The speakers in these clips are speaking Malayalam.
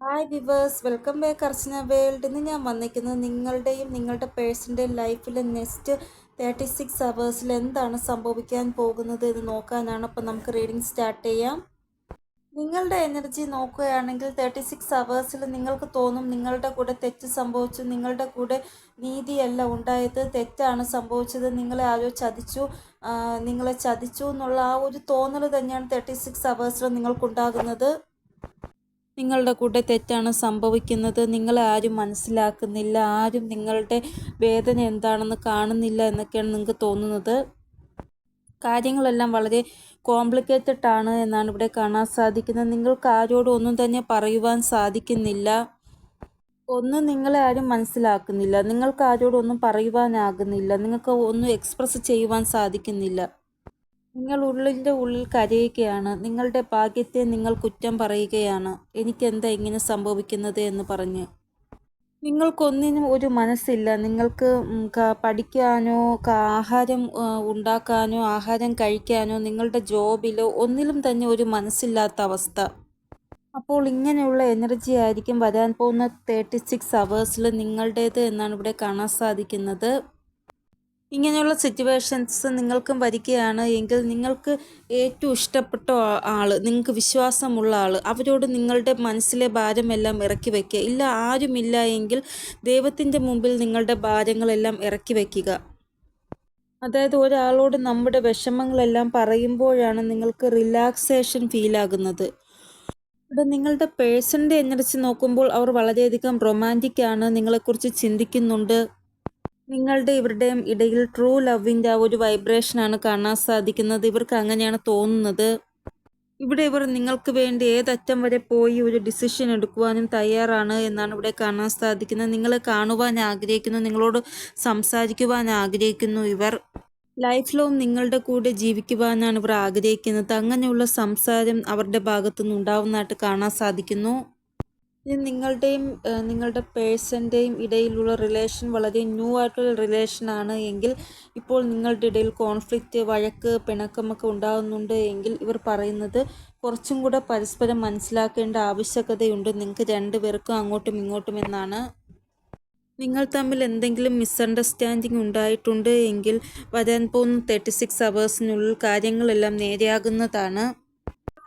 Hi viewers welcome back Archana world ഇന്ന് ഞാൻ വന്നിരിക്കുന്നത് നിങ്ങളുടെയും നിങ്ങളുടെ പേഴ്സന്റെയും ലൈഫിൽ നെക്സ്റ്റ് തേർട്ടി സിക്സ് അവേഴ്സിൽ എന്താണ് സംഭവിക്കാൻ പോകുന്നത് എന്ന് നോക്കാനാണ് അപ്പോൾ നമുക്ക് റീഡിംഗ് സ്റ്റാർട്ട് ചെയ്യാം. നിങ്ങളുടെ എനർജി നോക്കുകയാണെങ്കിൽ തേർട്ടി സിക്സ് അവേഴ്സിൽ നിങ്ങൾക്ക് തോന്നും നിങ്ങളുടെ കൂടെ തെറ്റ് സംഭവിച്ചു നിങ്ങളുടെ കൂടെ നീതിയല്ല ഉണ്ടായത് തെറ്റാണ് സംഭവിച്ചത് നിങ്ങളെ ആരോ ചതിച്ചു നിങ്ങളെ ചതിച്ചു എന്നുള്ള ആ ഒരു തോന്നൽ തന്നെയാണ് തേർട്ടി സിക്സ് അവേഴ്സിൽ നിങ്ങൾക്കുണ്ടാകുന്നത്. നിങ്ങളുടെ കൂടെ തെറ്റാണ് സംഭവിക്കുന്നത്. നിങ്ങളെ ആരും മനസ്സിലാക്കുന്നില്ല. ആരും നിങ്ങളുടെ വേദന എന്താണെന്ന് കാണുന്നില്ല എന്നൊക്കെയാണ് നിങ്ങൾക്ക് തോന്നുന്നത്. കാര്യങ്ങളെല്ലാം വളരെ കോംപ്ലിക്കേറ്റഡ് ആണ് എന്നാണ് ഇവിടെ കാണാൻ സാധിക്കുന്നത്. നിങ്ങൾക്ക് ആരോടും ഒന്നും തന്നെ പറയുവാൻ സാധിക്കുന്നില്ല. ഒന്നും നിങ്ങളെ ആരും മനസ്സിലാക്കുന്നില്ല. നിങ്ങൾക്ക് ആരോടും ഒന്നും പറയുവാനാകുന്നില്ല. നിങ്ങൾക്ക് ഒന്നും എക്സ്പ്രസ് ചെയ്യുവാൻ സാധിക്കുന്നില്ല. നിങ്ങൾ ഉള്ളിന്റെ ഉള്ളിൽ കരയുകയാണ്. നിങ്ങളുടെ ഭാഗ്യത്തെ നിങ്ങൾ കുറ്റം പറയുകയാണ്. എനിക്കെന്താ ഇങ്ങനെ സംഭവിക്കുന്നത് എന്ന് പറഞ്ഞ്. നിങ്ങൾക്കൊന്നിനും ഒരു മനസ്സില്ല. നിങ്ങൾക്ക് പഠിക്കാനോ ആഹാരം ഉണ്ടാക്കാനോ ആഹാരം കഴിക്കാനോ നിങ്ങളുടെ ജോബിലോ ഒന്നിലും തന്നെ ഒരു മനസ്സില്ലാത്ത അവസ്ഥ. അപ്പോൾ ഇങ്ങനെയുള്ള എനർജി ആയിരിക്കും വരാൻ പോകുന്ന തേർട്ടി സിക്സ് അവേഴ്സിൽ നിങ്ങളുടേത് എന്നാണ് ഇവിടെ കാണാൻ സാധിക്കുന്നത്. ഇങ്ങനെയുള്ള സിറ്റുവേഷൻസ് നിങ്ങൾക്കും വരികയാണ്. എങ്കിൽ നിങ്ങൾക്ക് ഏറ്റവും ഇഷ്ടപ്പെട്ട ആൾ നിങ്ങൾക്ക് വിശ്വാസമുള്ള ആൾ അവരോട് നിങ്ങളുടെ മനസ്സിലെ ഭാരമെല്ലാം ഇറക്കി വയ്ക്കുക ഇല്ല ആരുമില്ല എങ്കിൽ ദൈവത്തിന്റെ മുമ്പിൽ നിങ്ങളുടെ ഭാരങ്ങളെല്ലാം ഇറക്കി വയ്ക്കുക അതായത് ഒരാളോട് നമ്മുടെ വിഷമങ്ങളെല്ലാം പറയുമ്പോഴാണ് നിങ്ങൾക്ക് റിലാക്സേഷൻ ഫീലാകുന്നത് ഇവിടെ നിങ്ങളുടെ പേഴ്സണിന്റെ എനർജി നോക്കുമ്പോൾ അവർ വളരെയധികം റൊമാന്റിക് ആണ്. നിങ്ങളെക്കുറിച്ച് ചിന്തിക്കുന്നുണ്ട്. നിങ്ങളുടെ ഇവരുടെയും ഇടയിൽ ട്രൂ ലവിന്റെ ആ ഒരു വൈബ്രേഷനാണ് കാണാൻ സാധിക്കുന്നത്. ഇവർക്ക് അങ്ങനെയാണ് തോന്നുന്നത്. ഇവിടെ ഇവർ നിങ്ങൾക്ക് വേണ്ടി ഏതറ്റം വരെ പോയി ഒരു ഡിസിഷൻ എടുക്കുവാനും തയ്യാറാണ് എന്നാണ് ഇവിടെ കാണാൻ സാധിക്കുന്നത്. നിങ്ങളെ കാണുവാൻ ആഗ്രഹിക്കുന്നു നിങ്ങളോട് സംസാരിക്കുവാൻ ആഗ്രഹിക്കുന്നു ഇവർ. ലൈഫ് ലോങ് നിങ്ങളുടെ കൂടെ ജീവിക്കുവാനാണ് ഇവർ ആഗ്രഹിക്കുന്നത്. അങ്ങനെയുള്ള സംസാരം അവരുടെ ഭാഗത്തുനിന്ന് ഉണ്ടാവുന്നതായിട്ട് കാണാൻ സാധിക്കുന്നു. നിങ്ങളുടെയും നിങ്ങളുടെ പേഴ്സന്റെയും ഇടയിലുള്ള റിലേഷൻ വളരെ ന്യൂ ആയിട്ടുള്ള ആണ് എങ്കിൽ ഇപ്പോൾ നിങ്ങളുടെ ഇടയിൽ കോൺഫ്ലിക്റ്റ് വഴക്ക് പിണക്കമൊക്കെ ഉണ്ടാകുന്നുണ്ട് എങ്കിൽ ഇവർ പറയുന്നത് കുറച്ചും കൂടെ പരസ്പരം മനസ്സിലാക്കേണ്ട ആവശ്യകതയുണ്ട്. നിങ്ങൾക്ക് രണ്ടുപേർക്കും അങ്ങോട്ടും ഇങ്ങോട്ടും എന്നാണ്. നിങ്ങൾ തമ്മിൽ എന്തെങ്കിലും മിസ്അണ്ടർസ്റ്റാൻഡിങ് ഉണ്ടായിട്ടുണ്ട് എങ്കിൽ വരാൻ പോകുന്ന തേർട്ടി സിക്സ് അവേഴ്സിനുള്ളിൽ കാര്യങ്ങളെല്ലാം നേരെയാകുന്നതാണ്.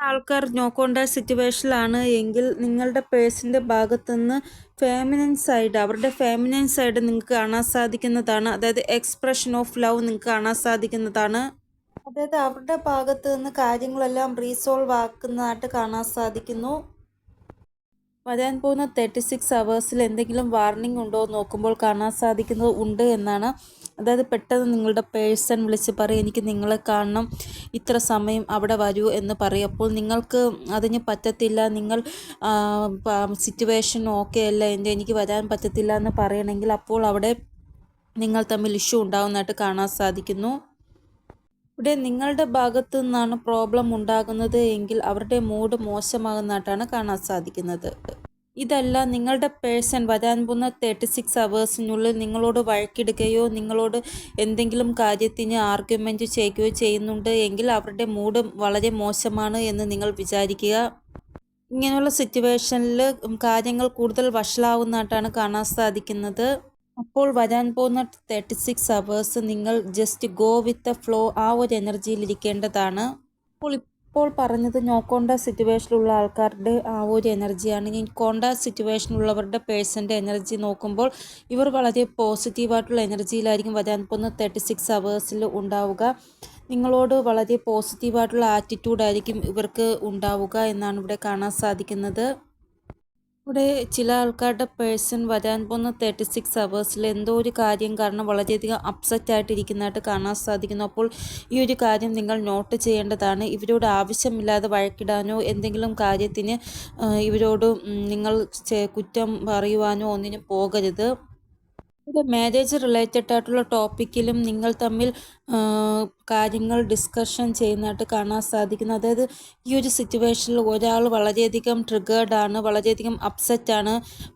ആൾക്കാർ നോക്കേണ്ട സിറ്റുവേഷനിലാണ് എങ്കിൽ നിങ്ങളുടെ പേഴ്സിന്റെ ഭാഗത്തുനിന്ന് ഫാമിനൻ സൈഡ് അവരുടെ ഫാമിനൻ സൈഡ് നിങ്ങൾക്ക് കാണാൻ സാധിക്കുന്നതാണ്. അതായത് എക്സ്പ്രഷൻ ഓഫ് ലവ് നിങ്ങൾക്ക് കാണാൻ സാധിക്കുന്നതാണ്. അതായത് അവരുടെ ഭാഗത്ത് നിന്ന് കാര്യങ്ങളെല്ലാം റീസോൾവ് ആക്കുന്നതായിട്ട് കാണാൻ സാധിക്കുന്നു. വരാൻ പോകുന്ന തേർട്ടി സിക്സ് അവേഴ്സിൽ എന്തെങ്കിലും വാർണിംഗ് ഉണ്ടോ നോക്കുമ്പോൾ കാണാൻ സാധിക്കുന്നത് ഉണ്ട് എന്നാണ്. അതായത് പെട്ടെന്ന് നിങ്ങളുടെ പേഴ്സൺ വിളിച്ച് പറയും എനിക്ക് നിങ്ങളെ കാണണം ഇത്ര സമയം അവിടെ വരൂ എന്ന് പറയും. അപ്പോൾ നിങ്ങൾക്ക് അതിന് പറ്റത്തില്ല നിങ്ങൾ സിറ്റുവേഷൻ ഓക്കെ അല്ല എന്റെ എനിക്ക് വരാൻ പറ്റത്തില്ല എന്ന് പറയണമെങ്കിൽ അപ്പോൾ അവിടെ നിങ്ങൾ തമ്മിൽ ഇഷ്യൂ ഉണ്ടാകുന്നതായിട്ട് കാണാൻ സാധിക്കുന്നു. ഇവിടെ നിങ്ങളുടെ ഭാഗത്തു നിന്നാണ് പ്രോബ്ലം ഉണ്ടാകുന്നത് എങ്കിൽ അവരുടെ മൂഡ് മോശമാകുന്നതായിട്ടാണ് കാണാൻ സാധിക്കുന്നത്. ഇതല്ല നിങ്ങളുടെ പേഴ്സൺ വരാൻ പോകുന്ന തേർട്ടി സിക്സ് അവേഴ്സിനുള്ളിൽ നിങ്ങളോട് വഴക്കിടുകയോ നിങ്ങളോട് എന്തെങ്കിലും കാര്യത്തിന് ആർഗ്യുമെന്റ് ചെയ്യുകയോ ചെയ്യുന്നുണ്ട് എങ്കിൽ അവരുടെ മൂഡ് വളരെ മോശമാണ് എന്ന് നിങ്ങൾ വിചാരിക്കുക. ഇങ്ങനെയുള്ള സിറ്റുവേഷനിൽ കാര്യങ്ങൾ കൂടുതൽ വഷളാവുന്നതായിട്ടാണ് കാണാൻ സാധിക്കുന്നത്. അപ്പോൾ വരാൻ പോകുന്ന തേർട്ടി സിക്സ് അവേഴ്സ് നിങ്ങൾ just go with the flow ആ ഒരു എനർജിയിൽ ഇരിക്കേണ്ടതാണ്. അപ്പോൾ ഇപ്പോൾ പറഞ്ഞത് നോക്കോണ്ട സിറ്റുവേഷനിലുള്ള ആൾക്കാരുടെ ആ ഒരു എനർജിയാണ് ഇനി കോണ്ട സിറ്റുവേഷനിലുള്ളവരുടെ പേഴ്സന്റെ എനർജി നോക്കുമ്പോൾ ഇവർ വളരെ പോസിറ്റീവായിട്ടുള്ള എനർജിയിലായിരിക്കും വരാൻ പോകുന്ന തേർട്ടി സിക്സ് അവേഴ്സിൽ ഉണ്ടാവുക. നിങ്ങളോട് വളരെ പോസിറ്റീവായിട്ടുള്ള ആറ്റിറ്റ്യൂഡായിരിക്കും ഇവർക്ക് ഉണ്ടാവുക എന്നാണ് ഇവിടെ കാണാൻ സാധിക്കുന്നത്. ഇവിടെ ചില ആൾക്കാരുടെ പേഴ്സൺ വരാൻ പോകുന്ന തേർട്ടി സിക്സ് അവേഴ്സിൽ എന്തോ ഒരു കാര്യം കാരണം വളരെയധികം അപ്സെറ്റ് ആയിട്ടിരിക്കുന്നതായിട്ട് കാണാൻ സാധിക്കുന്നു. അപ്പോൾ ഈ ഒരു കാര്യം നിങ്ങൾ നോട്ട് ചെയ്യേണ്ടതാണ്. ഇവരോട് ആവശ്യമില്ലാതെ വഴക്കിടാനോ എന്തെങ്കിലും കാര്യത്തിന് ഇവരോട് നിങ്ങൾ കുറ്റം പറയുവാനോ ഒന്നിനും പോകരുത്. മാരേജ് റിലേറ്റഡ് ആയിട്ടുള്ള ടോപ്പിക്കിലും നിങ്ങൾ തമ്മിൽ കാര്യങ്ങൾ ഡിസ്കഷൻ ചെയ്യുന്നതായിട്ട് കാണാൻ സാധിക്കുന്നു. അതായത് ഈ ഒരു സിറ്റുവേഷനിൽ ഒരാൾ വളരെയധികം ട്രിഗേർഡ് ആണ് വളരെയധികം അപ്സെറ്റ് ആണ്.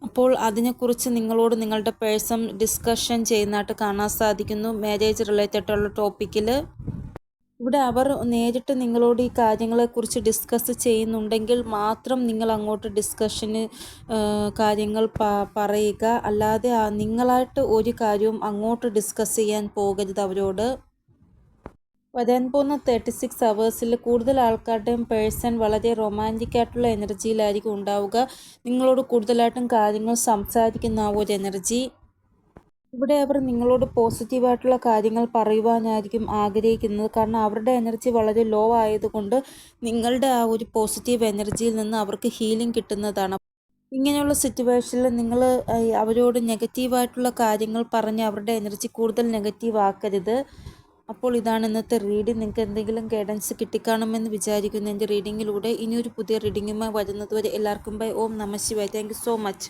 അപ്പോൾ അതിനെക്കുറിച്ച് നിങ്ങളോട് നിങ്ങളുടെ പേഴ്സൺ ഡിസ്കഷൻ ചെയ്യുന്നതായിട്ട് കാണാൻ സാധിക്കുന്നു മാരേജ് റിലേറ്റഡ് ആയിട്ടുള്ള ടോപ്പിക്കിൽ ഇവിടെ അവർ നേരിട്ട് നിങ്ങളോട് ഈ കാര്യങ്ങളെക്കുറിച്ച് ഡിസ്കസ് ചെയ്യുന്നുണ്ടെങ്കിൽ മാത്രം നിങ്ങൾ അങ്ങോട്ട് ഡിസ്കഷന് കാര്യങ്ങൾ പറയുക. അല്ലാതെ നിങ്ങളായിട്ട് ഒരു കാര്യവും അങ്ങോട്ട് ഡിസ്കസ് ചെയ്യാൻ പോകരുത് അവരോട്. വരാൻ പോകുന്ന തേർട്ടി സിക്സ് അവേഴ്സിൽ കൂടുതൽ ആൾക്കാരുടെയും പേഴ്സൺ വളരെ റൊമാന്റിക് ആയിട്ടുള്ള എനർജിയിലായിരിക്കും ഉണ്ടാവുക. നിങ്ങളോട് കൂടുതലായിട്ടും കാര്യങ്ങൾ സംസാരിക്കുന്ന ആ ഒരു എനർജി ഇവിടെ അവർ നിങ്ങളോട് പോസിറ്റീവായിട്ടുള്ള കാര്യങ്ങൾ പറയുവാനായിരിക്കും ആഗ്രഹിക്കുന്നത്. കാരണം അവരുടെ എനർജി വളരെ ലോ ആയതുകൊണ്ട് നിങ്ങളുടെ ആ ഒരു പോസിറ്റീവ് എനർജിയിൽ നിന്ന് അവർക്ക് ഹീലിംഗ് കിട്ടുന്നതാണ്. ഇങ്ങനെയുള്ള സിറ്റുവേഷനിൽ നിങ്ങൾ അവരോട് നെഗറ്റീവായിട്ടുള്ള കാര്യങ്ങൾ പറഞ്ഞ് അവരുടെ എനർജി കൂടുതൽ നെഗറ്റീവ് ആക്കരുത്. അപ്പോൾ ഇതാണ് ഇന്നത്തെ റീഡിംഗ് നിങ്ങൾക്ക് എന്തെങ്കിലും ഗൈഡൻസ് കിട്ടിക്കാണുമെന്ന് വിചാരിക്കുന്നു. എന്റെ റീഡിങ്ങിലൂടെ ഇനിയൊരു പുതിയ റീഡിങ്ങുമായി വരുന്നതുവരെ എല്ലാവർക്കും ബൈ ഓം നമ ശിവായ്. Thank so much